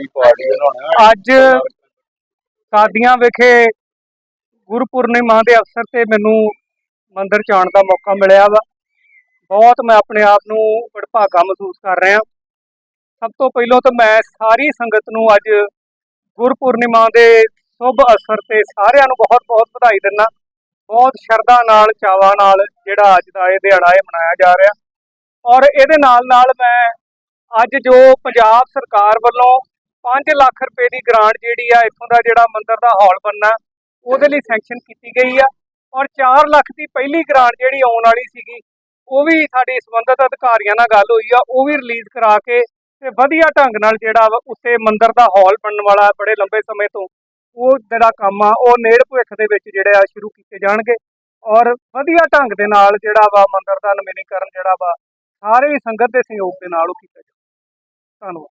ਅੱਜ ਕਾਦੀਆਂ ਵਿਖੇ ਗੁਰਪੁਰਨਿਮਾ ਦੇ ਅਵਸਰ ਤੇ ਮੈਨੂੰ ਮੰਦਿਰ ਚ ਦਾ ਮੌਕਾ ਮਿਲਿਆ ਵਾ। ਬਹੁਤ ਮੈਂ ਆਪਣੇ ਆਪ ਨੂੰ ਵਡਭਾਗਾ ਮਹਿਸੂਸ ਕਰ ਰਿਹਾ ਸਭ ਤੋਂ ਪਹਿਲਾਂ ਤਾਂ ਮੈਂ ਸਾਰੀ ਸੰਗਤ ਨੂੰ ਅੱਜ ਗੁਰਪੁਰਨਿਮਾ ਦੇ ਸ਼ੁਭ ਅਵਸਰ ਤੇ ਸਾਰਿਆਂ ਨੂੰ ਬਹੁਤ-ਬਹੁਤ ਵਧਾਈ ਦਿੰਦਾ ਬਹੁਤ ਸ਼ਰਧਾ ਨਾਲ ਚਾਵਾਂ ਨਾਲ ਜਿਹੜਾ ਅੱਜ ਦਾ ਇਹ ਦਿਹਾੜਾ ਇਹ ਮਨਾਇਆ ਜਾ ਰਿਹਾ। ਔਰ ਇਹਦੇ ਨਾਲ ਨਾਲ ਮੈਂ ਅੱਜ ਜੋ ਪੰਜਾਬ ਸਰਕਾਰ ਵੱਲੋਂ 5 ਲੱਖ ਰੁਪਏ ਦੀ ਗ੍ਰਾਂਟ ਜਿਹੜੀ ਆ, ਇੱਥੋਂ ਦਾ ਜਿਹੜਾ ਮੰਦਿਰ ਦਾ ਹਾਲ ਬਣਨਾ, ਉਹਦੇ ਲਈ ਸੈਂਕਸ਼ਨ ਕੀਤੀ ਗਈ ਆ। ਔਰ 4 ਲੱਖ ਦੀ ਪਹਿਲੀ ਗ੍ਰਾਂਟ ਜਿਹੜੀ ਆਉਣ ਵਾਲੀ ਸੀਗੀ, ਉਹ ਵੀ ਸਾਡੇ ਸੰਬੰਧਿਤ ਅਧਿਕਾਰੀਆਂ ਨਾਲ ਗੱਲ ਹੋਈ ਆ, ਉਹ ਵੀ ਰਿਲੀਜ਼ ਕਰਾ ਕੇ ਤੇ ਵਧੀਆ ਢੰਗ ਨਾਲ ਜਿਹੜਾ ਵਾ ਉੱਤੇ ਮੰਦਿਰ ਦਾ ਹਾਲ ਬਣਨ ਵਾਲਾ ਬੜੇ ਲੰਬੇ ਸਮੇਂ ਤੋਂ, ਉਹ ਜਿਹੜਾ ਕੰਮ ਆ, ਉਹ ਨੇੜ ਭਵਿੱਖ ਦੇ ਵਿੱਚ ਜਿਹੜੇ ਆ ਸ਼ੁਰੂ ਕੀਤੇ ਜਾਣਗੇ। ਔਰ ਵਧੀਆ ਢੰਗ ਦੇ ਨਾਲ ਜਿਹੜਾ ਵਾ ਮੰਦਿਰ ਦਾ ਨਵੀਨੀਕਰਨ ਜਿਹੜਾ ਵਾ, ਸਾਰੇ ਸੰਗਤ ਦੇ ਸਹਿਯੋਗ ਦੇ ਨਾਲ ਉਹ ਕੀਤਾ ਜਾਵੇ ਧੰਨਵਾਦ।